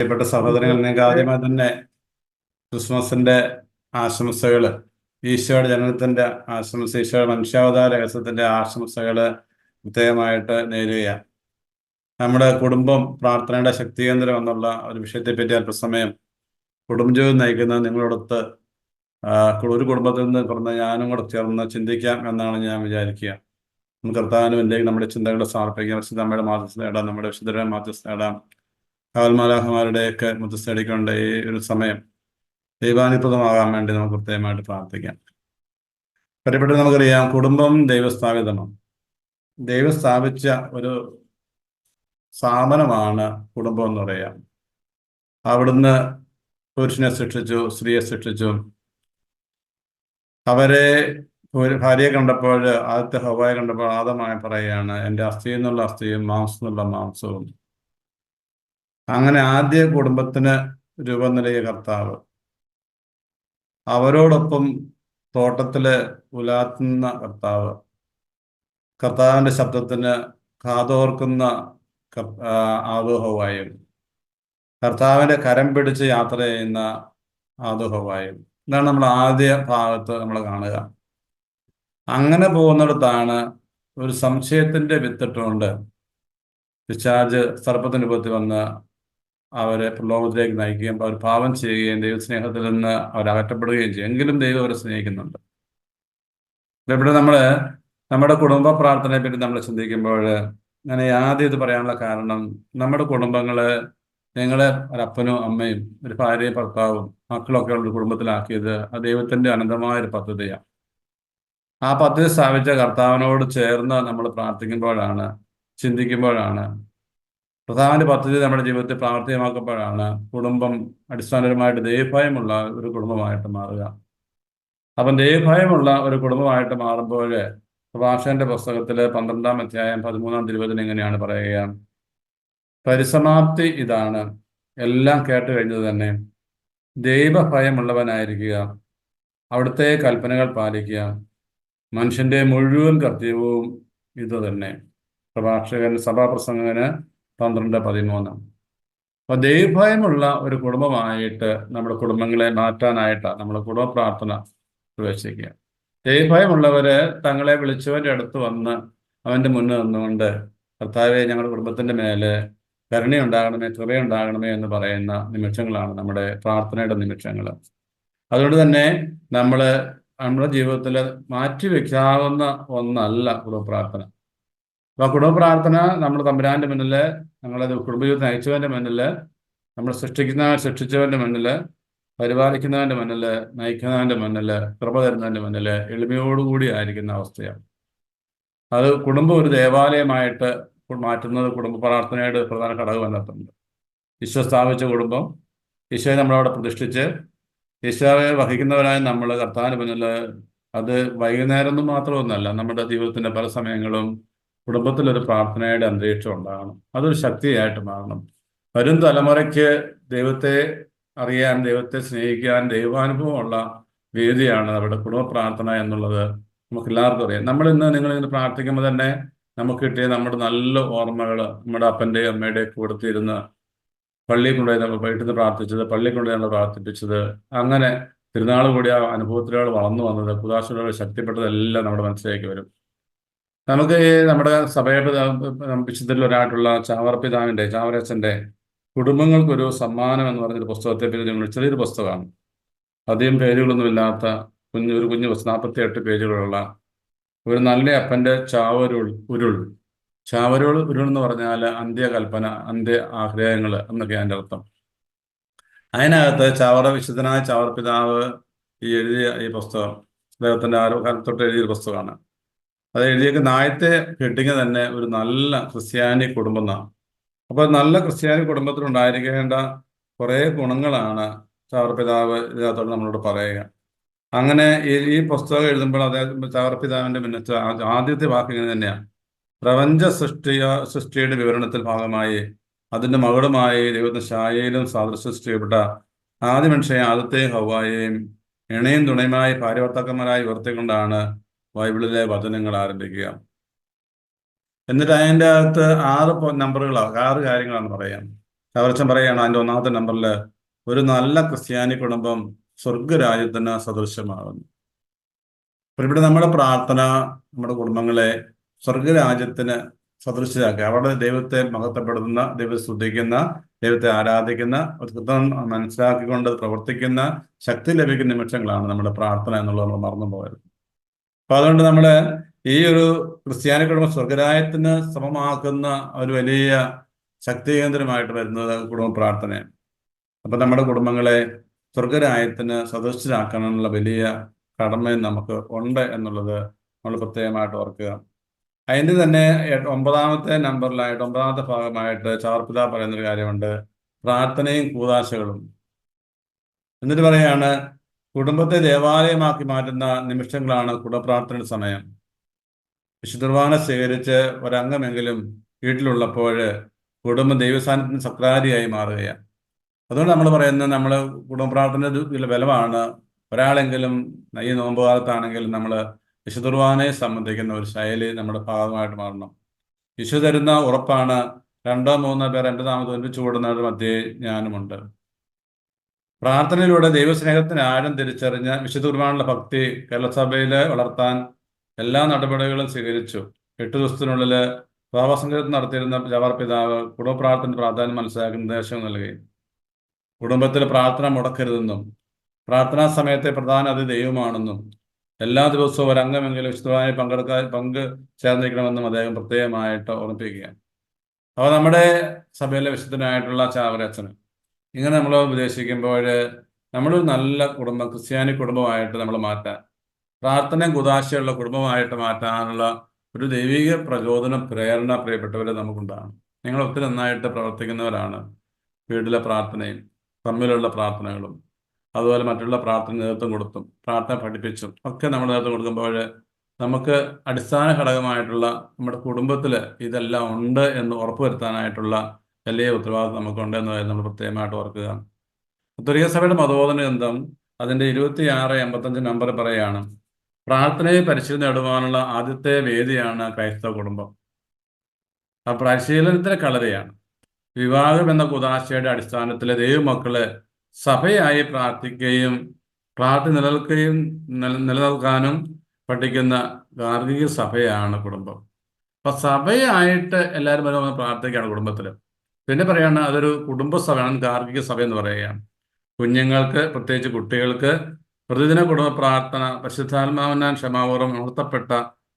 പ്രിയപ്പെട്ട സഹോദരങ്ങൾ നിങ്ങൾക്ക് ആദ്യമായി തന്നെ ക്രിസ്മസിന്റെ ആശംസകൾ ഈശോയുടെ ജനനത്തിന്റെ ആശംസ ഈശോയുടെ മനുഷ്യാവതാര രഹസ്യത്തിന്റെ ആശംസകൾ പ്രത്യേകമായിട്ട് നേരുക നമ്മുടെ കുടുംബം പ്രാർത്ഥനയുടെ ശക്തി കേന്ദ്രം എന്നുള്ള ഒരു വിഷയത്തെ പറ്റി അല്പസമയം കുടുംബജീവിതം നയിക്കുന്ന നിങ്ങളോടൊത്ത് ഒരു കുടുംബത്തിൽ നിന്ന് പറഞ്ഞ ഞാനും കൂടെ ചേർന്ന് ചിന്തിക്കാം എന്നാണ് ഞാൻ വിചാരിക്കുക. നമുക്ക് കർത്താവിനും എന്തെങ്കിലും നമ്മുടെ ചിന്തകളെ സമർപ്പിക്കാം. നമ്മുടെ മാധ്യസ്ഥ നേടാം നമ്മുടെ വിശുദ്ധരുടെ മാധ്യസ്ഥ നേടാം. കാവൽമാലാഹമാരുടെയൊക്കെ മുത്തസ്ഥടിക്കേണ്ട ഈ ഒരു സമയം ദൈവാനുപ്രദമാകാൻ വേണ്ടി നമുക്ക് പ്രത്യേകമായിട്ട് പ്രാർത്ഥിക്കാം. പറ്റപ്പെട്ട നമുക്കറിയാം കുടുംബം ദൈവസ്ഥാപിതമാണ്. ദൈവം സ്ഥാപിച്ച ഒരു സ്ഥാപനമാണ് കുടുംബം എന്ന് പറയാം. അവിടുന്ന് പുരുഷനെ സൃഷ്ടിച്ചു സ്ത്രീയെ സൃഷ്ടിച്ചു. അവരെ ഭാര്യയെ കണ്ടപ്പോൾ ആദ്യത്തെ ഹവായെ കണ്ടപ്പോൾ ആദമായി പറയുകയാണ് എന്റെ അസ്ഥി എന്നുള്ള അസ്ഥിയും മാംസം എന്നുള്ള മാംസവും അങ്ങനെ ആദ്യ കുടുംബത്തിന് രൂപം നൽകിയ കർത്താവ്. അവരോടൊപ്പം തോട്ടത്തിൽ ഉലാത്തുന്ന കർത്താവ്. കർത്താവിന്റെ ശബ്ദത്തിന് കാതോർക്കുന്ന ആദോഹവായും കർത്താവിന്റെ കരം പിടിച്ച് യാത്ര ചെയ്യുന്ന ആദോഹവായും ഇതാണ് നമ്മൾ ആദ്യ ഭാഗത്ത് നമ്മൾ കാണുക. അങ്ങനെ പോകുന്നിടത്താണ് ഒരു സംശയത്തിന്റെ വിത്തിട്ടുകൊണ്ട് പിശാജ് സർപ്പത്തിന് രൂപത്തിൽ വന്ന് അവരെ പ്രലോഭത്തിലേക്ക് നയിക്കുകയും അവർ പാപം ചെയ്യുകയും ദൈവസ്നേഹത്തിൽ നിന്ന് അവർ അകറ്റപ്പെടുകയും ചെയ്യും. എങ്കിലും ദൈവം അവരെ സ്നേഹിക്കുന്നുണ്ട്. ഇവിടെ നമ്മൾ നമ്മുടെ കുടുംബ പ്രാർത്ഥനയെ പറ്റി നമ്മൾ ചിന്തിക്കുമ്പോൾ ഞാൻ ആദ്യം ഇത് പറയാനുള്ള കാരണം നമ്മുടെ കുടുംബങ്ങൾ നിങ്ങളെ ഒരപ്പനും അമ്മയും ഒരു ഭാര്യയും ഭർത്താവും മക്കളൊക്കെ ഉള്ള കുടുംബത്തിലാക്കിയത് ആ ദൈവത്തിന്റെ അനന്തമായ ഒരു പദ്ധതിയാണ്. ആ പദ്ധതി സ്ഥാപിച്ച കർത്താവിനോട് ചേർന്ന് നമ്മൾ പ്രാർത്ഥിക്കുമ്പോഴാണ് ചിന്തിക്കുമ്പോഴാണ് പ്രധാന പദ്ധതി നമ്മുടെ ജീവിതത്തിൽ പ്രാവർത്തികമാക്കുമ്പോഴാണ് കുടുംബം അടിസ്ഥാനപരമായിട്ട് ദൈവഭയമുള്ള ഒരു കുടുംബമായിട്ട് മാറുക. അപ്പം ദൈവഭയമുള്ള ഒരു കുടുംബമായിട്ട് മാറുമ്പോൾ പ്രഭാഷകന്റെ പുസ്തകത്തിൽ പന്ത്രണ്ടാം അധ്യായം പതിമൂന്നാം തിരുവചനം എങ്ങനെയാണ് പറയുക. പരിസമാപ്തി ഇതാണ്. എല്ലാം കേട്ട് കഴിഞ്ഞത് തന്നെ ദൈവഭയമുള്ളവനായിരിക്കുക. അവിടുത്തെ കൽപ്പനകൾ പാലിക്കുക. മനുഷ്യന്റെ മുഴുവൻ കർത്തവ്യവും ഇത് തന്നെ. പ്രഭാഷകൻ സഭാപ്രസംഗന് പന്ത്രണ്ട് പതിമൂന്ന്. അപ്പൊ ദൈവഭയമുള്ള ഒരു കുടുംബമായിട്ട് നമ്മുടെ കുടുംബങ്ങളെ മാറ്റാനായിട്ട് നമ്മുടെ കുടുംബ പ്രാർത്ഥന പ്രവേശിക്കുക. ദൈവഭയമുള്ളവര് തങ്ങളെ വിളിച്ചവന്റെ അടുത്ത് വന്ന് അവന്റെ മുന്നിൽ നിന്നുകൊണ്ട് കർത്താവെ ഞങ്ങളുടെ കുടുംബത്തിന്റെ മേലെ കരുണയുണ്ടാകണമേ കൃപയുണ്ടാകണമേ എന്ന് പറയുന്ന നിമിഷങ്ങളാണ് നമ്മുടെ പ്രാർത്ഥനയുടെ നിമിഷങ്ങൾ. അതുകൊണ്ട് തന്നെ നമ്മൾ നമ്മുടെ ജീവിതത്തിൽ മാറ്റിവെക്കാവുന്ന ഒന്നല്ല കുടുംബ പ്രാർത്ഥന അപ്പൊ കുടുംബ പ്രാർത്ഥന നമ്മൾ തമ്പുരാന്റെ മുന്നിൽ ഞങ്ങളെ കുടുംബജീവിതം നയിച്ചവന്റെ മുന്നിൽ നമ്മൾ സൃഷ്ടിക്കുന്ന സൃഷ്ടിച്ചവന്റെ മുന്നിൽ പരിപാലിക്കുന്നവന്റെ മുന്നിൽ നയിക്കുന്നവന്റെ മുന്നിൽ കൃപ തരുന്നവന്റെ മുന്നിൽ എളിമയോടുകൂടി ആയിരിക്കുന്ന അവസ്ഥയാണ്. അത് കുടുംബം ഒരു ദേവാലയമായിട്ട് മാറ്റുന്നത് കുടുംബ പ്രാർത്ഥനയുടെ പ്രധാന ഘടകം എന്നിട്ടുണ്ട് ഈശോ സ്ഥാപിച്ച കുടുംബം ഈശോയെ നമ്മളവിടെ പ്രതിഷ്ഠിച്ച് ഈശോയെ വഹിക്കുന്നവരായി നമ്മൾ കർത്താവിന് മുന്നിൽ അത് വൈകുന്നേരം ഒന്നും മാത്രമൊന്നുമല്ല നമ്മുടെ ജീവിതത്തിന്റെ പല സമയങ്ങളും കുടുംബത്തിലൊരു പ്രാർത്ഥനയുടെ അന്തരീക്ഷം ഉണ്ടാകണം. അതൊരു ശക്തിയായിട്ട് മാറണം. വരും തലമുറയ്ക്ക് ദൈവത്തെ അറിയാൻ ദൈവത്തെ സ്നേഹിക്കാൻ ദൈവാനുഭവമുള്ള വേദിയാണ് നമ്മുടെ കുടുംബ പ്രാർത്ഥന എന്നുള്ളത് നമുക്ക് എല്ലാവർക്കും അറിയാം. നമ്മൾ ഇന്ന് നിങ്ങൾ ഇന്ന് പ്രാർത്ഥിക്കുമ്പോൾ തന്നെ നമുക്ക് കിട്ടിയ നമ്മുടെ നല്ല ഓർമ്മകൾ നമ്മുടെ അപ്പന്റെയും അമ്മയുടെയും കൊടുത്തിരുന്ന് പള്ളിയിൽ കൊണ്ടുപോയി നമ്മൾ വീട്ടിൽ പ്രാർത്ഥിച്ചത് പള്ളിയിൽ കൊണ്ടുപോയി നമ്മൾ പ്രാർത്ഥിപ്പിച്ചത് അങ്ങനെ തിരുനാൾ കൂടി ആ അനുഭവത്തിലൂടെ വളർന്നു വന്നത് കുദാശയിലൂടെ ശക്തിപ്പെട്ടതെല്ലാം നമ്മുടെ മനസ്സിലേക്ക് വരും. നമുക്ക് നമ്മുടെ സഭയുടെ വിശുദ്ധരിലൊരായിട്ടുള്ള ചാവർ ചാവരച്ചന്റെ കുടുംബങ്ങൾക്കൊരു സമ്മാനം എന്ന് പറഞ്ഞൊരു പുസ്തകത്തെ പറ്റി ഞങ്ങൾ ചെറിയൊരു പുസ്തകമാണ്. അധികം പേജുകളൊന്നുമില്ലാത്ത കുഞ്ഞു ഒരു കുഞ്ഞു നാൽപ്പത്തി എട്ട് പേജുകളുള്ള ഒരു നല്ല അപ്പന്റെ ചാവരുൾ ഉരുൾ. ചാവരുൾ ഉരുൾ എന്ന് പറഞ്ഞാൽ അന്ത്യകൽപ്പന അന്ത്യ ആഗ്രഹങ്ങൾ എന്നൊക്കെ അതിന്റെ അർത്ഥം. അതിനകത്ത് ചാവറ വിശുദ്ധനായ ചാവർ പിതാവ് ഈ എഴുതിയ ഈ പുസ്തകം അദ്ദേഹത്തിന്റെ തൊട്ട് എഴുതിയ എഴുതിയൊരു പുസ്തകമാണ്. അത് എഴുതിയേക്കുന്ന ആദ്യത്തെ ഹെഡിങ് തന്നെ ഒരു നല്ല ക്രിസ്ത്യാനി കുടുംബം എന്നാണ് അപ്പോൾ നല്ല ക്രിസ്ത്യാനി കുടുംബത്തിൽ ഉണ്ടായിരിക്കേണ്ട കുറേ ഗുണങ്ങളാണ് ചാവർപിതാവ് ഇതിനകത്തോട് നമ്മളോട് പറയുക. അങ്ങനെ ഈ ഈ പുസ്തകം എഴുതുമ്പോൾ അദ്ദേഹം ചാവർപിതാവിന്റെ പിതാവിന്റെ ആദ്യത്തെ വാക്ക് ഇങ്ങനെ തന്നെയാണ്. പ്രപഞ്ച സൃഷ്ടിയ സൃഷ്ടിയുടെ വിവരണത്തിൽ ഭാഗമായി അതിന്റെ മകളുമായി ദൈവത്തിന്റെ ഛായയിലും സാദൃശ്യം സൃഷ്ടിക്കപ്പെട്ട ആദ്യ മനുഷ്യയെ ആദ്യത്തെ ഹവായെയും ഇണയും തുണയുമായി ഭാര്യവർത്താക്കന്മാരായി ഉയർത്തിക്കൊണ്ടാണ് ബൈബിളിലെ വചനങ്ങൾ ആരംഭിക്കുക എന്നിട്ട് അതിന്റെ അകത്ത് ആറ് നമ്പറുകളാണ് ആറ് കാര്യങ്ങളാണ് പറയാം. കവർച്ചം പറയുകയാണ് അതിന്റെ ഒന്നാമത്തെ നമ്പറിൽ ഒരു നല്ല ക്രിസ്ത്യാനി കുടുംബം സ്വർഗരാജ്യത്തിന് സദൃശ്യമാകുന്നു. അപ്പോൾ ഇവിടെ നമ്മുടെ പ്രാർത്ഥന നമ്മുടെ കുടുംബങ്ങളെ സ്വർഗരാജ്യത്തിന് സദൃശ്യരാക്കുക അവിടെ ദൈവത്തെ മഹത്വപ്പെടുത്തുന്ന ദൈവത്തെ സ്തുതിക്കുന്ന ദൈവത്തെ ആരാധിക്കുന്ന കൃത്യം മനസ്സിലാക്കിക്കൊണ്ട് പ്രവർത്തിക്കുന്ന ശക്തി ലഭിക്കുന്ന നിമിഷങ്ങളാണ് നമ്മുടെ പ്രാർത്ഥന എന്നുള്ളത് നമ്മൾ മറന്നു പോയത് അപ്പൊ അതുകൊണ്ട് നമ്മൾ ഈ ഒരു ക്രിസ്ത്യാനി കുടുംബം സ്വർഗരായത്തിന് സമമാക്കുന്ന ഒരു വലിയ ശക്തി കേന്ദ്രമായിട്ട് വരുന്നത് കുടുംബ പ്രാർത്ഥനയാണ്. അപ്പൊ നമ്മുടെ കുടുംബങ്ങളെ സ്വർഗരായത്തിന് സദൃശരാക്കാനുള്ള വലിയ കടമയും നമുക്ക് ഉണ്ട് എന്നുള്ളത് നമ്മൾ പ്രത്യേകമായിട്ട് ഓർക്കുക. അതിന്റെ തന്നെ ഒമ്പതാമത്തെ നമ്പറിലായിട്ട് ഒമ്പതാമത്തെ ഭാഗമായിട്ട് ചാർപ്പിത പറയുന്നൊരു കാര്യമുണ്ട്. പ്രാർത്ഥനയും കൂതാശകളും. എന്നിട്ട് പറയാണ് കുടുംബത്തെ ദേവാലയമാക്കി മാറ്റുന്ന നിമിഷങ്ങളാണ് കുടപ്രാർത്ഥനയുടെ സമയം. വിശുദ്ധർവാന സ്വീകരിച്ച് ഒരംഗമെങ്കിലും വീട്ടിലുള്ളപ്പോൾ കുടുംബ ദൈവസ്ഥാനത്തിന് സക്രാരിയായി മാറുകയാണ്. അതുകൊണ്ട് നമ്മൾ പറയുന്നത് നമ്മൾ കുടുംബപ്രാർത്ഥന ബലമാണ്. ഒരാളെങ്കിലും ഈ നോമ്പ് കാലത്താണെങ്കിലും നമ്മൾ വിശുദ്ധർവാനയെ സംബന്ധിക്കുന്ന ഒരു ശൈലി നമ്മുടെ ഭാഗമായിട്ട് മാറണം. വിശു തരുന്ന ഉറപ്പാണ് രണ്ടോ മൂന്നോ പേർ എന്റെ നാമത്തെ ഒരുമിച്ച് കൂടുന്നവരുടെ മധ്യേ ഞാനുമുണ്ട്. പ്രാർത്ഥനയിലൂടെ ദൈവസ്നേഹത്തിന് ആഴം തിരിച്ചറിഞ്ഞ വിശുദ്ധ കുർബാനുള്ള ഭക്തി കേരളസഭയിൽ വളർത്താൻ എല്ലാ നടപടികളും സ്വീകരിച്ചു. എട്ട് ദിവസത്തിനുള്ളിൽ ഭാവസംഗീതം നടത്തിയിരുന്ന ജവാർ പിതാവ് കുടുംബപ്രാർത്ഥന പ്രാധാന്യം മനസ്സിലാക്കി നിർദ്ദേശം നൽകി. കുടുംബത്തിൽ പ്രാർത്ഥന മുടക്കരുതെന്നും പ്രാർത്ഥനാ സമയത്തെ പ്രധാന അതി ദൈവമാണെന്നും എല്ലാ ദിവസവും ഒരംഗമെങ്കിലും വിശുദ്ധമായി പങ്കെടുക്കാൻ പങ്ക് ചേർന്നിരിക്കണമെന്നും അദ്ദേഹം പ്രത്യേകമായിട്ട് ഓർമ്മിപ്പിക്കുകയാണ്. അപ്പോൾ നമ്മുടെ സഭയിലെ വിശുദ്ധനായിട്ടുള്ള ചാവരച്ചന് ഇങ്ങനെ നമ്മൾ ഉപദേശിക്കുമ്പോൾ നമ്മളൊരു നല്ല കുടുംബം ക്രിസ്ത്യാനി കുടുംബമായിട്ട് നമ്മൾ മാറ്റാൻ പ്രാർത്ഥനയും കുതാശയുള്ള കുടുംബമായിട്ട് മാറ്റാനുള്ള ഒരു ദൈവിക പ്രചോദനം പ്രേരണ പ്രിയപ്പെട്ടവരെ നമുക്കുണ്ടാണ് നിങ്ങൾ ഒത്തിരി നന്നായിട്ട് പ്രവർത്തിക്കുന്നവരാണ് വീട്ടിലെ പ്രാർത്ഥനയും തമ്മിലുള്ള പ്രാർത്ഥനകളും അതുപോലെ മറ്റുള്ള പ്രാർത്ഥന നേതൃത്വം കൊടുത്തും പ്രാർത്ഥന പഠിപ്പിച്ചും ഒക്കെ നമ്മൾ നേതൃത്വം കൊടുക്കുമ്പോൾ നമുക്ക് അടിസ്ഥാന ഘടകമായിട്ടുള്ള നമ്മുടെ കുടുംബത്തിൽ ഇതെല്ലാം ഉണ്ട് എന്ന് ഉറപ്പുവരുത്താനായിട്ടുള്ള വലിയ ഉത്തരവാദിത്വം നമുക്കുണ്ട് എന്ന് നമ്മൾ പ്രത്യേകമായിട്ട് ഓർക്കുക ഉത്തരീയ സഭയുടെ മതബോധന ഗ്രന്ഥം അതിന്റെ ഇരുപത്തി ആറ് എൺപത്തഞ്ച് നമ്പർ പറയാണ് പ്രാർത്ഥനയെ പരിശീലനം നേടുവാനുള്ള ആദ്യത്തെ വേദിയാണ് ക്രൈസ്തവ കുടുംബം. ആ പരിശീലനത്തിന് കളരയാണ്. വിവാഹം എന്ന കുതാശയുടെ അടിസ്ഥാനത്തിൽ ദൈവമക്കൾ സഭയായി പ്രാർത്ഥിക്കുകയും പ്രാർത്ഥന നിലനിൽക്കുകയും നിലനിൽക്കാനും പഠിക്കുന്ന ഗാർഹിക സഭയാണ് കുടുംബം. അപ്പൊ സഭയായിട്ട് എല്ലാവരും വരെ പ്രാർത്ഥിക്കുകയാണ് കുടുംബത്തിൽ പിന്നെ പറയുകയാണ് അതൊരു കുടുംബസഭയാണ് ഗാർഹിക സഭ എന്ന് പറയുകയാണ്. കുഞ്ഞുങ്ങൾക്ക് പ്രത്യേകിച്ച് കുട്ടികൾക്ക് പ്രതിദിന കുടുംബ പ്രാർത്ഥന പരിശുദ്ധാത്മാവനാൻ ക്ഷമാപൂർവം ഉണർത്തപ്പെട്ട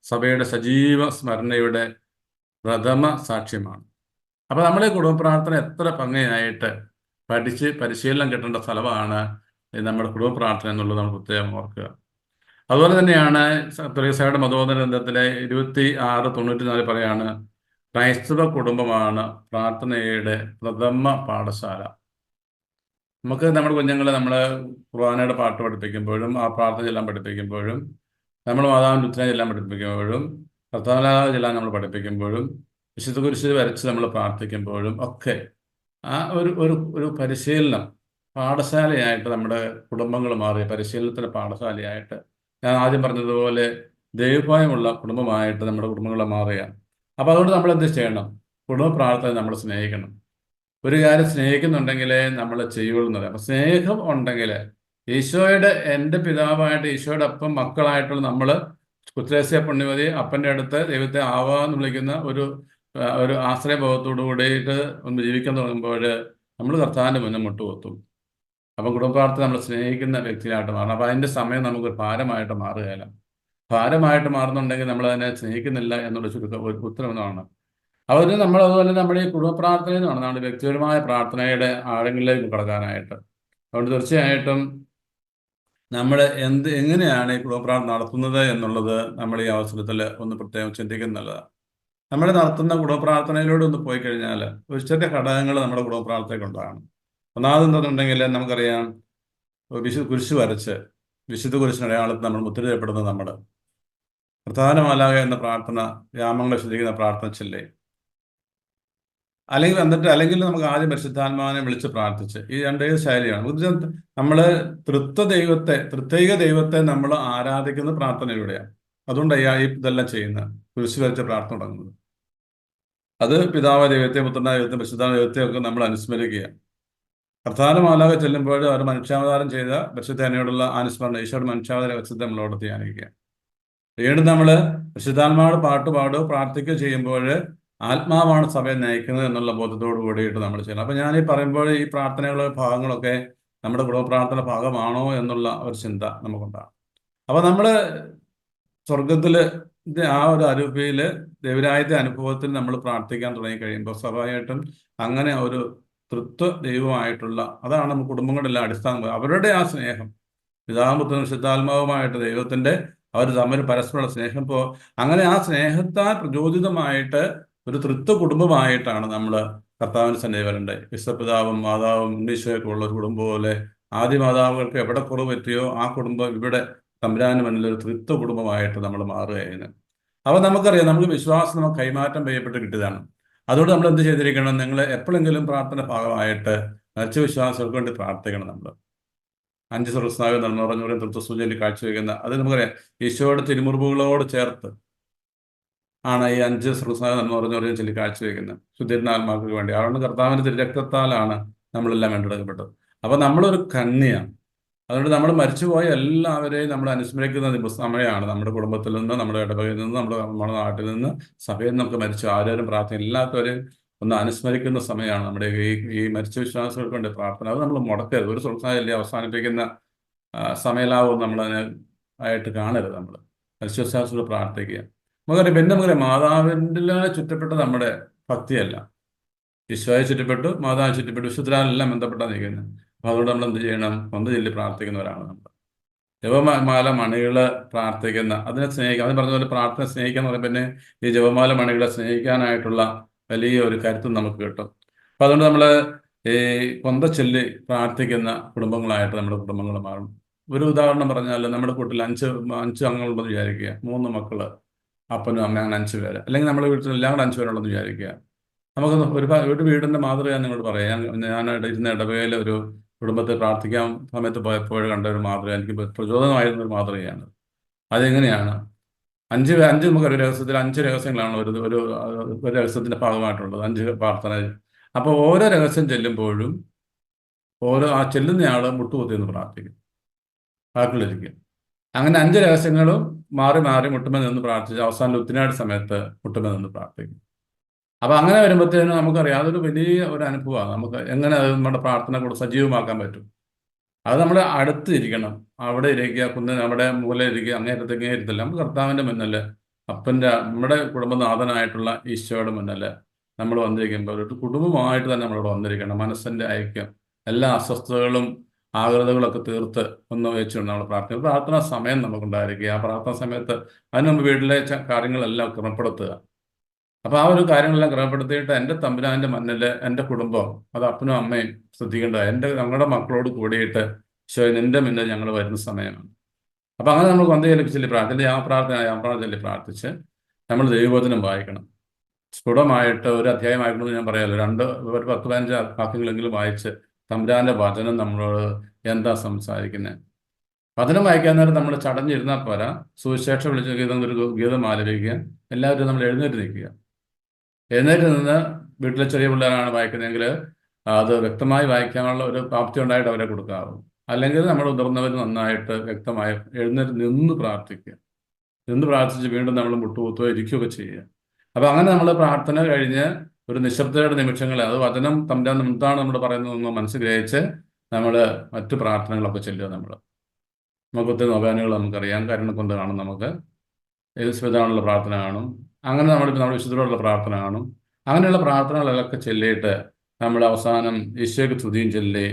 സഭയുടെ സജീവ സ്മരണയുടെ പ്രഥമ സാക്ഷ്യമാണ്. അപ്പൊ നമ്മളെ കുടുംബ പ്രാർത്ഥന എത്ര ഭംഗിയായിട്ട് പഠിച്ച് പരിശീലനം കിട്ടേണ്ട സ്ഥലമാണ് നമ്മുടെ കുടുംബ പ്രാർത്ഥന എന്നുള്ളത് നമ്മൾ പ്രത്യേകം ഓർക്കുക. അതുപോലെ തന്നെയാണ് മതബോധന ഗ്രന്ഥത്തിലെ ഇരുപത്തി ആറ് തൊണ്ണൂറ്റി നാല് പറയാണ് ക്രൈസ്തവ കുടുംബമാണ് പ്രാർത്ഥനയുടെ പ്രഥമ പാഠശാല. നമുക്ക് നമ്മുടെ കുഞ്ഞുങ്ങളെ നമ്മൾ ഖുർആാനയുടെ പാട്ട് പഠിപ്പിക്കുമ്പോഴും ആ പ്രാർത്ഥന ചെല്ലാൻ പഠിപ്പിക്കുമ്പോഴും നമ്മൾ മാതാവിന്റെ ഉത്തരം ചെല്ലാൻ പഠിപ്പിക്കുമ്പോഴും കർത്താവലാ ചെല്ലാൻ നമ്മൾ പഠിപ്പിക്കുമ്പോഴും വിശുദ്ധ കുരിശ് വരച്ച് നമ്മൾ പ്രാർത്ഥിക്കുമ്പോഴും ഒക്കെ ആ ഒരു ഒരു ഒരു പരിശീലനം പാഠശാലയായിട്ട് നമ്മുടെ കുടുംബങ്ങൾ മാറി പരിശീലനത്തിന്റെ പാഠശാലയായിട്ട് ഞാൻ ആദ്യം പറഞ്ഞതുപോലെ ദൈവഭയമുള്ള കുടുംബമായിട്ട് നമ്മുടെ കുടുംബങ്ങളെ മാറുകയാണ് അപ്പോൾ അതുകൊണ്ട് നമ്മൾ എന്ത് ചെയ്യണം? കുടുംബ പ്രാർത്ഥന നമ്മൾ സ്നേഹിക്കണം. ഒരു കാര്യം സ്നേഹിക്കുന്നുണ്ടെങ്കിലേ നമ്മൾ ചെയ്യുള്ളൂ അപ്പൊ സ്നേഹം ഉണ്ടെങ്കിൽ ഈശോയുടെ എന്റെ പിതാവായിട്ട് ഈശോയുടെ അപ്പം മക്കളായിട്ടുള്ള നമ്മൾ കുത്രേസ്യ പുണ്യവതി അപ്പന്റെ അടുത്ത് ദൈവത്തെ ആവാന്ന് വിളിക്കുന്ന ഒരു ഒരു ആശ്രയബോധത്തോടു കൂടിയിട്ട് ജീവിക്കാൻ തുടങ്ങുമ്പോൾ നമ്മൾ കർത്താവിന്റെ മുന്നേ മുട്ടുകൊത്തും. അപ്പം കുടുംബപ്രാർത്ഥന നമ്മൾ സ്നേഹിക്കുന്ന വ്യക്തിയായിട്ട് മാറണം. അപ്പം അതിന്റെ സമയം നമുക്ക് ഭാരമായിട്ട് മാറുകയില്ല. ഭാരമായിട്ട് മാറുന്നുണ്ടെങ്കിൽ നമ്മൾ അതിനെ സ്നേഹിക്കുന്നില്ല എന്നുള്ള ചുരുക്കം ഒരു ഉത്തരവെന്നാണ് അതുപോലെ നമ്മൾ അതുപോലെ നമ്മുടെ ഈ കുടുംബ പ്രാർത്ഥനയിൽ എന്ന് നമ്മുടെ വ്യക്തിപരമായ പ്രാർത്ഥനയുടെ ആഴങ്ങളിലേക്ക് കടക്കാനായിട്ട്. അതുകൊണ്ട് തീർച്ചയായിട്ടും നമ്മൾ എന്ത് എങ്ങനെയാണ് ഈ കുടുംബ പ്രാർത്ഥന നടത്തുന്നത് എന്നുള്ളത് നമ്മൾ ഈ അവസരത്തിൽ ഒന്ന് പ്രത്യേകം ചിന്തിക്കുന്നുള്ളതാണ് നമ്മൾ നടത്തുന്ന കുടുംബപ്രാർത്ഥനയിലൂടെ ഒന്ന് പോയി കഴിഞ്ഞാൽ ഒരു ചെറിയ ഘടകങ്ങൾ നമ്മുടെ കുടുംബപ്രാർത്ഥനയ്ക്ക് ഉണ്ടാകണം. ഒന്നാമത് എന്താണെന്നുണ്ടെങ്കിൽ നമുക്കറിയാം വിശുദ്ധ കുരിശ് വരച്ച് വിശുദ്ധ കുരിശിനടയാളത്തിൽ നമ്മൾ മുദ്ര ചെയ്യപ്പെടുന്നത് നമ്മൾ. പ്രധാനമാലാക എന്ന പ്രാർത്ഥന രാമങ്ങളെ ശ്രദ്ധിക്കുന്ന പ്രാർത്ഥന ചെല്ലേ? അല്ലെങ്കിൽ എന്നിട്ട് അല്ലെങ്കിൽ നമുക്ക് ആദ്യം പരിശുദ്ധാത്മാവിനെ വിളിച്ച് പ്രാർത്ഥിച്ച്. ഈ രണ്ടേ ശൈലിയാണ്. നമ്മൾ തൃത്വ ദൈവത്തെ തൃത്വിക ദൈവത്തെ നമ്മൾ ആരാധിക്കുന്ന പ്രാർത്ഥനയിലൂടെയാണ് അയ്യാ ഈ ഇതെല്ലാം ചെയ്യുന്ന കുരിശു വരച്ച പ്രാർത്ഥന തുടങ്ങുന്നത്. അത് പിതാവ് ദൈവത്തെ പുത്രനായ ദൈവത്തെ പരിശുദ്ധ ദൈവത്തെ ഒക്കെ നമ്മൾ അനുസ്മരിക്കുക കർത്താന മാലാക ചെല്ലുമ്പോൾ അവർ മനുഷ്യാവതാരം ചെയ്ത പരിശുദ്ധനയോടുള്ള അനുസ്മരണം ഈശോയുടെ മനുഷ്യാവതാര വെച്ചിട്ട് നമ്മളോട് ധ്യാനിക്കുക വീണ്ടും നമ്മൾ വിശുദ്ധാത്മാവോട് പാട്ട് പാടുകയോ പ്രാർത്ഥിക്കുകയോ ചെയ്യുമ്പോൾ ആത്മാവാണ് സഭയെ നയിക്കുന്നത് എന്നുള്ള ബോധത്തോട് കൂടിയിട്ട് നമ്മൾ ചെയ്യണം. അപ്പൊ ഞാൻ ഈ പറയുമ്പോൾ ഈ പ്രാർത്ഥനകളെ ഭാഗങ്ങളൊക്കെ നമ്മുടെ കുടുംബ പ്രാർത്ഥന ഭാഗമാണോ എന്നുള്ള ഒരു ചിന്ത നമുക്കുണ്ടാകും. അപ്പൊ നമ്മൾ സ്വർഗത്തിൽ ആ ഒരു അരൂപയിൽ ദൈവരായത്തെ അനുഭവത്തിൽ നമ്മൾ പ്രാർത്ഥിക്കാൻ തുടങ്ങി കഴിയുമ്പോൾ സ്വാഭാവികമായിട്ടും അങ്ങനെ ഒരു തൃത്വ ദൈവമായിട്ടുള്ള അതാണ് നമ്മുടെ കുടുംബങ്ങളുടെ അടിസ്ഥാനം. അവരുടെ ആ സ്നേഹം പിതാപുത്രനും ശുദ്ധാത്മാവുമായിട്ട് ദൈവത്തിന്റെ അവർ തമ്മിൽ പരസ്പര സ്നേഹം. ഇപ്പോൾ അങ്ങനെ ആ സ്നേഹത്താൽ പ്രചോദിതമായിട്ട് ഒരു തൃത്വ കുടുംബമായിട്ടാണ് നമ്മൾ കർത്താവിന് സന്നിധി വരേണ്ടത്. വിശ്വപിതാവും മാതാവും ഉണ്ണീശ്വരൊക്കെ ഉള്ള ഒരു കുടുംബം പോലെ ആദ്യ മാതാവുകൾക്ക് എവിടെ കുറവ് പറ്റിയോ ആ കുടുംബം ഇവിടെ തമ്പുരാന് മുന്നിൽ ഒരു തൃത്വ കുടുംബമായിട്ട് നമ്മൾ മാറുകയായിരുന്നു അപ്പൊ നമുക്കറിയാം നമുക്ക് വിശ്വാസം നമുക്ക് കൈമാറ്റം ചെയ്യപ്പെട്ട് കിട്ടിയതാണ്. അതുകൊണ്ട് നമ്മൾ എന്ത് ചെയ്തിരിക്കണം? നിങ്ങൾ എപ്പോഴെങ്കിലും പ്രാർത്ഥന ഭാഗമായിട്ട് മരിച്ച വിശ്വാസങ്ങൾക്ക് വേണ്ടി പ്രാർത്ഥിക്കണം നമ്മൾ. അഞ്ച് സ്വർഗസ്നാവ് നിർമ്മറഞ്ഞൂടെ തൃത്വസൂചനയിൽ കാഴ്ചവെക്കുന്ന അത് നമുക്കറിയാം. ഈശോയുടെ തിരുമുറിവുകളോട് ചേർത്ത് ആണ് ഈ അഞ്ച് സ്വർഗസ്നാവ് നിർമ്മറഞ്ഞൂടെ ചൊല്ലി കാഴ്ചവെക്കുന്നത്. ശുദ്ധീരണ ആത്മാക്കൾക്ക് വേണ്ടി. അതുകൊണ്ട് കർത്താവിന്റെ തിരക്തത്താലാണ് നമ്മളെല്ലാം വീണ്ടെടുക്കപ്പെട്ടത് അപ്പൊ നമ്മളൊരു കന്യാണ് അതുകൊണ്ട് നമ്മൾ മരിച്ചുപോയ എല്ലാവരെയും നമ്മൾ അനുസ്മരിക്കുന്ന സമയമാണ് നമ്മുടെ കുടുംബത്തിൽ നിന്ന് നമ്മുടെ ഇടവകയിൽ നിന്ന് നമ്മുടെ നമ്മുടെ നാട്ടിൽ നിന്ന്. സഭയിൽ നമുക്ക് മരിച്ചു. ആരോരും പ്രാർത്ഥന എല്ലാത്തവരെയും ഒന്ന് അനുസ്മരിക്കുന്ന സമയമാണ്. നമ്മുടെ ഈ ഈ മരിച്ച വിശ്വാസികൾക്ക് വേണ്ടി പ്രാർത്ഥന. അത് നമ്മൾ മുടക്കരുത്. ഒരു സ്വപ്നമല്ലേ അവസാനിപ്പിക്കുന്ന സമയലാവും നമ്മളതിനെ ആയിട്ട് കാണരുത് നമ്മൾ. മരിച്ച വിശ്വാസികൾ പ്രാർത്ഥിക്കുക. നമുക്കറിയാം പിന്നെ നമുക്കറിയാം മാതാവിന്റെ ചുറ്റപ്പെട്ട നമ്മുടെ ഭക്തിയല്ല. ഈശോയെ ചുറ്റപ്പെട്ടു മാതാവിനെ ചുറ്റപ്പെട്ടു വിശുദ്ധരാലെല്ലാം ബന്ധപ്പെട്ടാണ് നിൽക്കുന്നത്. അപ്പൊ അതുകൊണ്ട് നമ്മൾ എന്ത് ചെയ്യണം? ഒന്ന് ചൊല്ലി പ്രാർത്ഥിക്കുന്നവരാണ് നമ്മൾ. ജപമാല മണികൾ പ്രാർത്ഥിക്കുന്ന അതിനെ സ്നേഹിക്കുക അത് പറഞ്ഞ പോലെ പ്രാർത്ഥന സ്നേഹിക്കുക എന്ന് പറയുമ്പോൾ പിന്നെ ഈ ജപമാല മണികളെ സ്നേഹിക്കാനായിട്ടുള്ള വലിയ ഒരു കരുത്തും നമുക്ക് കിട്ടും. അപ്പൊ അതുകൊണ്ട് നമ്മൾ ഈ കൊന്ത ചൊല്ലി പ്രാർത്ഥിക്കുന്ന കുടുംബങ്ങളായിട്ട് നമ്മുടെ കുടുംബങ്ങൾ മാറും. ഒരു ഉദാഹരണം പറഞ്ഞാൽ നമ്മുടെ കൂട്ടിൽ അഞ്ച് അഞ്ച് അംഗങ്ങളുണ്ടെന്ന് വിചാരിക്കുക. മൂന്ന് മക്കൾ അപ്പനും അമ്മ അങ്ങനെ അഞ്ച് പേര്. അല്ലെങ്കിൽ നമ്മുടെ വീട്ടിൽ എല്ലാം കൂടെ അഞ്ച് പേരുണ്ടെന്ന് വിചാരിക്കുക. നമുക്ക് ഒരു ഒരു വീടിന്റെ മാതൃക നിങ്ങളോട് പറയാം. ഞാൻ ഇരുന്ന ഇടവേല ഒരു കുടുംബത്തെ പ്രാർത്ഥിക്കാൻ സമയത്ത് പോയപ്പോഴും കണ്ട ഒരു മാതൃക. എനിക്ക് പ്രചോദനമായിരുന്ന ഒരു മാതൃകയാണ്. അതെങ്ങനെയാണ്? അഞ്ച് അഞ്ച് നമുക്ക് ഒരു രഹസ്യത്തിൽ അഞ്ച് രഹസ്യങ്ങളാണ് ഒരു ഒരു ഒരു രഹസ്യത്തിന്റെ ഭാഗമായിട്ടുള്ളത് അഞ്ച് പ്രാർത്ഥന. അപ്പോൾ ഓരോ രഹസ്യം ചെല്ലുമ്പോഴും ഓരോ ആ ചെല്ലുന്നയാൾ മുട്ടുകുത്തി എന്ന് പ്രാർത്ഥിക്കും ബാക്കിയുള്ളിരിക്കും അങ്ങനെ അഞ്ച് രഹസ്യങ്ങളും മാറി മാറി മുട്ടുമേ നിന്ന് പ്രാർത്ഥിച്ച് അവസാനം ഉത്തിനാട് സമയത്ത് മുട്ടുമേ നിന്ന് പ്രാർത്ഥിക്കും. അപ്പൊ അങ്ങനെ വരുമ്പോഴത്തേനും നമുക്കറിയാം അതൊരു വലിയ ഒരു അനുഭവമാണ്. നമുക്ക് എങ്ങനെ അത് നമ്മുടെ പ്രാർത്ഥന കൂടെ സജീവമാക്കാൻ പറ്റും. അത് നമ്മൾ അടുത്ത് ഇരിക്കണം അവിടെ ഇരിക്കുക കുന്നിന് നമ്മുടെ മൂല ഇരിക്കുക അങ്ങേറ്റത്തേക്ക് ഇരുത്തില്ല നമുക്ക് കർത്താവിന്റെ മുന്നിൽ അപ്പന്റെ നമ്മുടെ കുടുംബനാഥനായിട്ടുള്ള ഈശോയുടെ മുന്നിൽ നമ്മൾ വന്നിരിക്കുമ്പോൾ ഒരു കുടുംബമായിട്ട് തന്നെ നമ്മളിവിടെ വന്നിരിക്കണം. മനസ്സിന്റെ ഐക്യം എല്ലാ അസ്വസ്ഥതകളും ആകൃതകളൊക്കെ തീർത്ത് ഒന്ന് വെച്ചുകൊണ്ട് നമ്മൾ പ്രാർത്ഥന പ്രാർത്ഥനാ സമയം നമുക്കുണ്ടായിരിക്കുക. ആ പ്രാർത്ഥന സമയത്ത് അതിന് മുമ്പ് വീട്ടിലെ കാര്യങ്ങളെല്ലാം ക്രമപ്പെടുത്തുക. അപ്പൊ ആ ഒരു കാര്യങ്ങളെല്ലാം ക്രമപ്പെടുത്തിയിട്ട് എന്റെ തമ്പുരാന്റെ മണ്ണിൽ എന്റെ കുടുംബം അത് അപ്പനും അമ്മയും ശ്രദ്ധിക്കേണ്ട എന്റെ ഞങ്ങളുടെ മക്കളോട് കൂടിയിട്ട് ശോ മുന്നിൽ ഞങ്ങൾ വരുന്ന സമയമാണ്. അപ്പൊ അങ്ങനെ നമ്മൾ കൊന്തയിലേക്ക് ചൊല്ലി പ്രാർത്ഥന? ആ പ്രാർത്ഥന ആ പ്രാർത്ഥന ചൊല്ലി പ്രാർത്ഥിച്ച് നമ്മൾ ദൈവവചനം വായിക്കണം. സ്ഫുടമായിട്ട് ഒരു അധ്യായം ആയിക്കണമെന്ന് ഞാൻ പറയാമല്ലോ രണ്ട് ഒരു പത്ത് പതിനഞ്ച് വാക്യങ്ങളെങ്കിലും വായിച്ച് തമ്പുരാന്റെ വചനം നമ്മളോട് എന്താ സംസാരിക്കുന്നത് വചനം വായിക്കാൻ നേരം നമ്മൾ ചടഞ്ഞിരുന്നാൽ പോരാ. സുവിശേഷം വിളിച്ച ഗീതം ഒരു ഗീതം ആലപിക്കുക. എല്ലാവരും നമ്മൾ എഴുന്നേറ്റ് നിൽക്കുക. എഴുന്നേറ്റ് നിന്ന് വീട്ടിലെ ചെറിയ പിള്ളേരാണ് വായിക്കുന്നതെങ്കിൽ അത് വ്യക്തമായി വായിക്കാനുള്ള ഒരു പ്രാപ്തി ഉണ്ടായിട്ട് അവരെ കൊടുക്കാറുള്ളൂ. അല്ലെങ്കിൽ നമ്മൾ മുതിർന്നവർ നന്നായിട്ട് വ്യക്തമായി എഴുന്നേറ്റ് നിന്ന് പ്രാർത്ഥിക്കുക. നിന്ന് പ്രാർത്ഥിച്ച് വീണ്ടും നമ്മൾ മുട്ടുകുത്തുകയോ ഇരിക്കുകയൊക്കെ ചെയ്യുക. അപ്പൊ അങ്ങനെ നമ്മൾ പ്രാർത്ഥന കഴിഞ്ഞ് ഒരു നിശബ്ദതയുടെ നിമിഷങ്ങൾ അത് വചനം തമ്മിൽ എന്താണ് നമ്മൾ പറയുന്നതെന്ന് മനസ്സിലായിച്ച് നമ്മൾ മറ്റു പ്രാർത്ഥനകളൊക്കെ ചെല്ലുക നമ്മൾ. നമുക്ക് ഒത്തിരി നൊബാനുകൾ നമുക്കറിയാം. കാരണം കൊണ്ട് കാണും നമുക്ക്. ഏത് സ്മിതാണുള്ള പ്രാർത്ഥന കാണും. അങ്ങനെ നമ്മൾ നമ്മുടെ വിശുദ്ധരോടുള്ള പ്രാർത്ഥന കാണും. അങ്ങനെയുള്ള പ്രാർത്ഥനകളൊക്കെ ചൊല്ലിയിട്ട് നമ്മൾ അവസാനം ഈശോയ്ക്ക് സ്തുതിയും ചൊല്ലി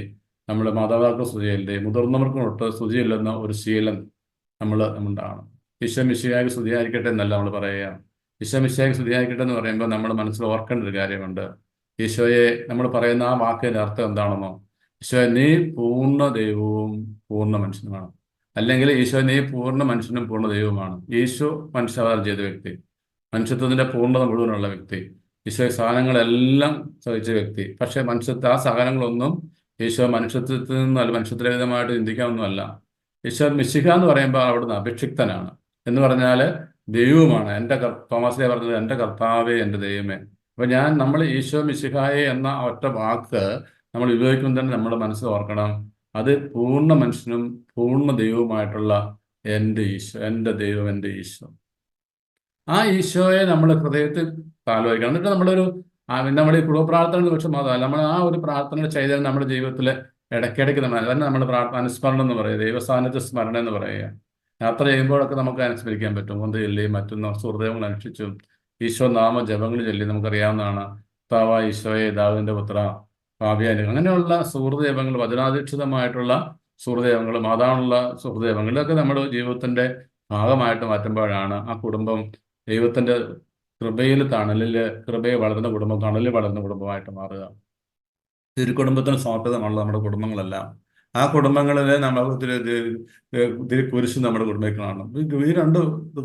നമ്മൾ മാതാപിതാക്കൾ സ്തുതി ചൊല്ലി മുതിർന്നവർക്കും ഒട്ട് സ്തുതി ചൊല്ലുന്ന ഒരു ശീലം നമ്മൾ ഉണ്ടാകണം ഈശോ മിശിയായി സ്തുതിയായിരിക്കട്ടെ എന്നല്ല നമ്മൾ പറയുക. ഈശോ മിശിയായി സ്തുതിയായിരിക്കട്ടെ എന്ന് പറയുമ്പോൾ നമ്മൾ മനസ്സിൽ ഓർക്കേണ്ട ഒരു കാര്യമുണ്ട്. ഈശോയെ നമ്മൾ പറയുന്ന ആ വാക്കിന്റെ അർത്ഥം എന്താണെന്നോ? ഈശോ നീ പൂർണ ദൈവവും പൂർണ മനുഷ്യനുമാണ്. അല്ലെങ്കിൽ ഈശോ നീ പൂർണ മനുഷ്യനും പൂർണ ദൈവവുമാണ്. ഈശോ മനുഷ്യാവതാരം ചെയ്ത വ്യക്തി. മനുഷ്യത്വത്തിന്റെ പൂർണത മുഴുവനുള്ള വ്യക്തി. ഈശോ സഹനങ്ങളെല്ലാം സഹിച്ച വ്യക്തി. പക്ഷെ മനുഷ്യത്വ ആ സഹനങ്ങളൊന്നും ഈശോ മനുഷ്യത്വത്തിൽ നിന്നല്ല മനുഷ്യത്വരഹിതമായിട്ട് ചിന്തിക്കാവുന്നതല്ല ഈശോ മിശിഹ എന്ന് പറയുമ്പോൾ അവിടുന്ന് അഭിക്ഷിക്തനാണ് എന്ന് പറഞ്ഞാൽ ദൈവമാണ് എന്റെ തോമസിലെ പറഞ്ഞത് എന്റെ കർത്താവേ എന്റെ ദൈവമേ. അപ്പൊ ഞാൻ നമ്മൾ ഈശോ മിശിഹായെ എന്ന ഒറ്റ വാക്ക് നമ്മൾ ഉപയോഗിക്കുമ്പോൾ തന്നെ നമ്മുടെ മനസ്സ് ഓർക്കണം. അത് പൂർണ മനുഷ്യനും പൂർണ ദൈവവുമായിട്ടുള്ള എന്റെ ഈശോ എന്റെ ദൈവം എന്റെ ഈശോ. ആ ഈശോയെ നമ്മൾ ഹൃദയത്തിൽ താലോചിക്കണം എന്നിട്ട് നമ്മളൊരു നമ്മൾ ഈ കുടുംബ പ്രാർത്ഥന പക്ഷെ മാത്രമല്ല നമ്മൾ ആ ഒരു പ്രാർത്ഥന ചൈതന്യം നമ്മുടെ ജീവിതത്തിൽ ഇടയ്ക്കിടയ്ക്ക് നമ്മൾ തന്നെ നമ്മൾ പ്രാർത്ഥന അനുസ്മരണം എന്ന് പറയുക. ദൈവസാന്നിധ്യ സ്മരണ എന്ന് പറയുക. യാത്ര ചെയ്യുമ്പോഴൊക്കെ നമുക്ക് അനുസ്മരിക്കാൻ പറ്റും. ഒന്ന് ചൊല്ലി മറ്റൊന്ന് സുഹൃദയങ്ങൾ അനുഷ്ഠിച്ചും ഈശോ നാമ ജപങ്ങൾ ചൊല്ലി നമുക്കറിയാവുന്നതാണ്. താവ ഈശോയെ ദാവിന്റെ പുത്ര പാപിയാനി അങ്ങനെയുള്ള സുഹൃദയപങ്ങൾ വചനാധിഷ്ഠിതമായിട്ടുള്ള സുഹൃദയപങ്ങൾ മാതാവുള്ള സുഹൃദയപങ്ങൾ ഇതൊക്കെ നമ്മുടെ ജീവിതത്തിന്റെ ഭാഗമായിട്ട് മാറ്റുമ്പോഴാണ് ആ കുടുംബം ദൈവത്തിന്റെ കൃപയിൽ തണലിൽ കൃപയെ വളർന്ന കുടുംബം തണലിൽ വളർന്ന കുടുംബമായിട്ട് മാറുക. തിരുക്കുടുംബത്തിന് സമർപ്പിതമുള്ള നമ്മുടെ കുടുംബങ്ങളെല്ലാം. ആ കുടുംബങ്ങളിൽ നമ്മൾ തിരി കുരിശ് നമ്മുടെ കുടുംബത്തിൽ കാണണം ഈ രണ്ട്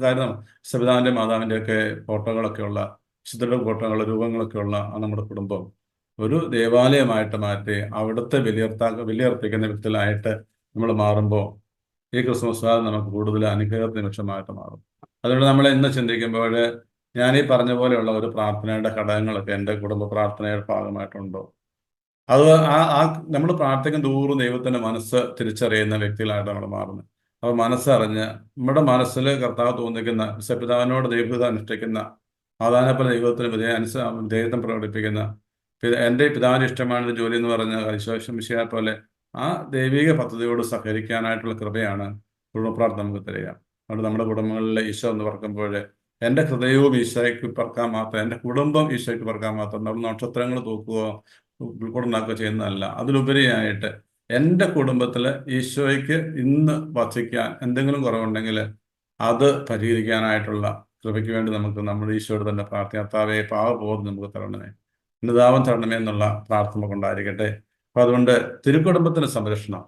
കാരണം സബിതാവിന്റെ മാതാവിന്റെ ഒക്കെ ഫോട്ടോകളൊക്കെ ഉള്ള വിശുദ്ധരുടെ ഫോട്ടോകൾ രൂപങ്ങളൊക്കെ ഉള്ള ആ നമ്മുടെ കുടുംബം ഒരു ദേവാലയമായിട്ട് മാറ്റി അവിടുത്തെ വലിയർത്താ വലിയർപ്പിക്കുന്ന വിധത്തിലായിട്ട് നമ്മൾ മാറുമ്പോൾ ഈ ക്രിസ്മസ് നമുക്ക് കൂടുതൽ അനുഗ്രഹ നിമിഷമായിട്ട് മാറും. അതുകൊണ്ട് നമ്മൾ ഇന്ന് ചിന്തിക്കുമ്പോൾ ഞാൻ ഈ പറഞ്ഞ പോലെയുള്ള ഒരു പ്രാർത്ഥനയുടെ ഘടകങ്ങളൊക്കെ എന്റെ കുടുംബ പ്രാർത്ഥനയുടെ ഭാഗമായിട്ടുണ്ടോ? അത് ആ ആ നമ്മൾ പ്രാർത്ഥിക്കും ദൂരം ദൈവത്തിന്റെ മനസ്സ് തിരിച്ചറിയുന്ന വ്യക്തികളായിട്ട് നമ്മൾ മാറുന്നത് അപ്പൊ മനസ്സറിഞ്ഞ് നമ്മുടെ മനസ്സിൽ കർത്താവ് തോന്നിക്കുന്ന സപിതാവിനോട് ദൈവത അനുഷ്ഠിക്കുന്ന ആദാനപ്പല ദൈവത്തിന് വിധേയ അനുസ വിധേയത്വം പ്രകടിപ്പിക്കുന്ന എന്റെ പിതാവിന് ഇഷ്ടമാണ് ജോലി എന്ന് പറഞ്ഞ വിശ്വാസം വിഷയ പോലെ ആ ദൈവിക പദ്ധതിയോട് സഹകരിക്കാനായിട്ടുള്ള കൃപയാണ് കുടുംബപ്രാർത്ഥന നമുക്ക് തരിക. അതുകൊണ്ട് നമ്മുടെ കുടുംബങ്ങളിലെ ഈശോ എന്ന് പറക്കുമ്പോൾ എന്റെ ഹൃദയവും ഈശോയ്ക്ക് പറക്കാൻ മാത്രം എന്റെ കുടുംബം ഈശോയ്ക്ക് പറക്കാൻ മാത്രം നമ്മൾ നക്ഷത്രങ്ങൾ തൂക്കുകയോ ഉൾക്കൊണ്ടാക്കുകയോ ചെയ്യുന്നതല്ല. അതിലുപരിയായിട്ട് എന്റെ കുടുംബത്തിൽ ഈശോയ്ക്ക് ഇന്ന് വസിക്കാൻ എന്തെങ്കിലും കുറവുണ്ടെങ്കിൽ അത് പരിഹരിക്കാനായിട്ടുള്ള കൃപയ്ക്ക് വേണ്ടി നമുക്ക് നമ്മുടെ ഈശോയോട് തന്നെ പ്രാർത്ഥനാത്താവെ പാവബോധം നമുക്ക് തരണമേ. ദാവം തരണമേ എന്നുള്ള പ്രാർത്ഥന കൊണ്ടായിരിക്കട്ടെ അപ്പൊ അതുകൊണ്ട് തിരുക്കുടുംബത്തിന് സംരക്ഷണം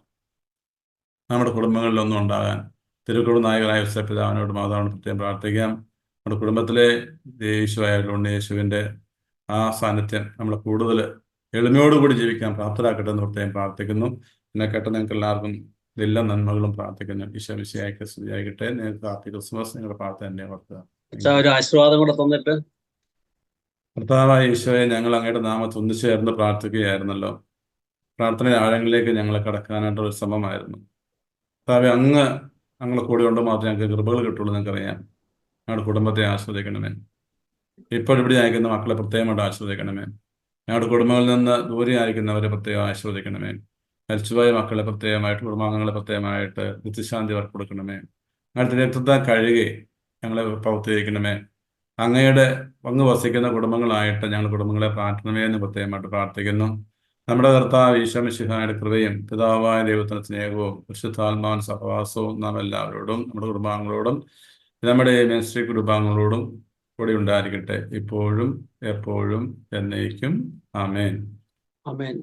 നമ്മുടെ കുടുംബങ്ങളിലൊന്നും ഉണ്ടാകാൻ തിരുക്കുടുംബ നായകനായ പിതാവിനോട് മാതാവിനോട് പ്രത്യേകം പ്രാർത്ഥിക്കാം. നമ്മുടെ കുടുംബത്തിലെ യേശുവായുള്ള യേശുവിന്റെ ആ സാന്നിധ്യം നമ്മൾ കൂടുതൽ എളിമയോടുകൂടി ജീവിക്കാൻ പ്രാപ്തരാക്കട്ടെ എന്ന് പ്രത്യേകം പ്രാർത്ഥിക്കുന്നു. എന്നെ കേട്ട നിങ്ങൾക്ക് എല്ലാവർക്കും എല്ലാ നന്മകളും പ്രാർത്ഥിക്കുന്നു. ഈശോ സ്തുതിയായിക്കട്ടെ. നിങ്ങൾക്ക് കാർത്തി ക്രിസ്മസ് നിങ്ങളുടെ പ്രാർത്ഥന തന്നെ ഓർക്കുക. ഒരു ആശീർവാദം കൂടെ തന്നിട്ട്. കർത്താവായ ഈശോയെ ഞങ്ങൾ അങ്ങയുടെ നാമത്തിൽ ഒന്നിച്ചു ചേർന്ന് പ്രാർത്ഥിക്കുകയായിരുന്നല്ലോ. പ്രാർത്ഥന ആഴങ്ങളിലേക്ക് ഞങ്ങളെ കടക്കാനായിട്ടുള്ള ഒരു ശ്രമമായിരുന്നു. കർത്താവെ അങ്ങ് ഞങ്ങളെ കൂടെ ഉണ്ട് മാത്രമേ ഞങ്ങൾക്ക് കൃപകൾ കിട്ടുള്ളൂ നിങ്ങൾക്കറിയാം ഞങ്ങളുടെ കുടുംബത്തെ ആസ്വദിക്കണമേ ഇപ്പോൾ ഇവിടെ അയക്കുന്ന മക്കളെ പ്രത്യേകമായിട്ട് ആസ്വദിക്കണമേ ഞങ്ങളുടെ കുടുംബങ്ങളിൽ നിന്ന് ദൂരെ ആയിരിക്കുന്നവരെ പ്രത്യേകം ആസ്വദിക്കണമേ മരിച്ചുപോയ മക്കളെ പ്രത്യേകമായിട്ട് കുടുംബാംഗങ്ങളെ പ്രത്യേകമായിട്ട് നിത്യശാന്തി അവർക്ക് കൊടുക്കണമേ. ഞങ്ങളുടെ രക്തത്തെ കഴുകി ഞങ്ങളെ പ്രവർത്തിക്കണമേ അങ്ങയുടെ പങ്ക് വസിക്കുന്ന കുടുംബങ്ങളായിട്ട് ഞങ്ങൾ കുടുംബങ്ങളെ പ്രാർത്ഥനമേ എന്ന് പ്രത്യേകമായിട്ട് പ്രാർത്ഥിക്കുന്നു. നമ്മുടെ കർത്താവ് ഈശ്വരശിഹായുടെ കൃപയും പിതാവായ ദൈവത്തിന് സ്നേഹവും വിശുദ്ധാത്മാവൻ സഹവാസവും നാം എല്ലാവരോടും നമ്മുടെ കുടുംബാംഗങ്ങളോടും നമ്മുടെ മിനിസ്ട്രി കുടുംബാംഗങ്ങളോടും കൂടി ഉണ്ടായിരിക്കട്ടെ. ഇപ്പോഴും എപ്പോഴും എന്നേക്കും. ആമേൻ. അമേൻ